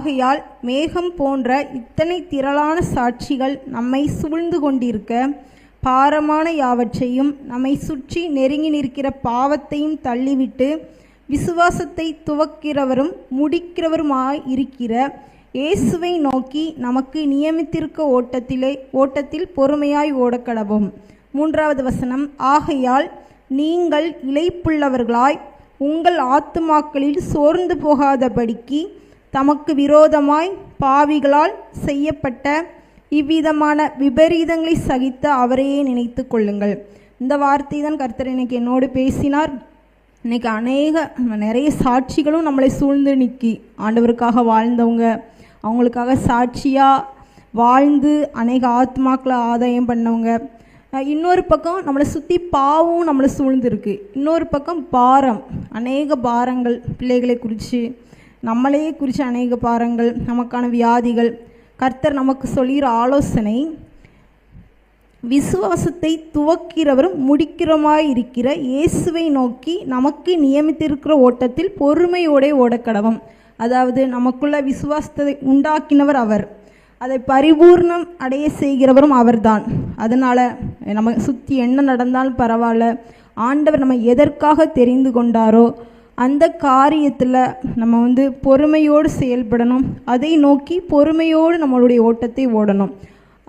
ஆகையால் மேகம் போன்ற இத்தனை திரளான சாட்சிகள் நம்மை சூழ்ந்து கொண்டிருக்க பாரமான யாவற்றையும் நம்மை சுற்றி நெருங்கி நிற்கிற பாவத்தையும் தள்ளிவிட்டு விசுவாசத்தை துவக்கிறவரும் முடிக்கிறவருமாய் இருக்கிற இயேசுவை நோக்கி நமக்கு நியமித்திருக்க ஓட்டத்திலே ஓட்டத்தில் பொறுமையாய் ஓடக்கடவும். மூன்றாவது வசனம் ஆகையால் நீங்கள் இழைப்புள்ளவர்களாய் உங்கள் ஆத்துமாக்களில் சோர்ந்து போகாதபடிக்கு தமக்கு விரோதமாய் பாவிகளால் செய்யப்பட்ட இவ்விதமான விபரீதங்களை சகித்த அவரையே நினைத்து கொள்ளுங்கள். இந்த வார்த்தை தான் கர்த்தர் இன்னைக்கு என்னோடு பேசினார். இன்னைக்கு அநேக நிறைய சாட்சிகளும் நம்மளை சூழ்ந்து நிற்கி ஆண்டவருக்காக வாழ்ந்தவங்க அவங்களுக்காக சாட்சியாக வாழ்ந்து அநேக ஆத்மாக்களை ஆதாயம் பண்ணவங்க. இன்னொரு பக்கம் நம்மளை சுற்றி பாவம் நம்மளை சூழ்ந்துருக்கு இன்னொரு பக்கம் பாரம் அநேக பாரங்கள் பிள்ளைகளை குறித்து நம்மளையே குறித்து அநேக பாரங்கள் நமக்கான வியாதிகள். கர்த்தர் நமக்கு சொல்கிற ஆலோசனை விசுவாசத்தை துவக்கிறவரும் முடிக்கிறமாய் இருக்கிற இயேசுவை நோக்கி நமக்கு நியமித்திருக்கிற ஓட்டத்தில் பொறுமையோடே ஓடக்கடவும். அதாவது நமக்குள்ள விசுவாசத்தை உண்டாக்கினவர் அவர். அதை பரிபூர்ணம் அடைய செய்கிறவரும் அவர்தான். அதனால் நம்ம சுற்றி என்ன நடந்தாலும் பரவாயில்ல. ஆண்டவர் நம்ம எதற்காக தெரிந்து கொண்டாரோ அந்த காரியத்தில் நம்ம வந்து பொறுமையோடு செயல்படணும். அதை நோக்கி பொறுமையோடு நம்மளுடைய ஓட்டத்தை ஓடணும்.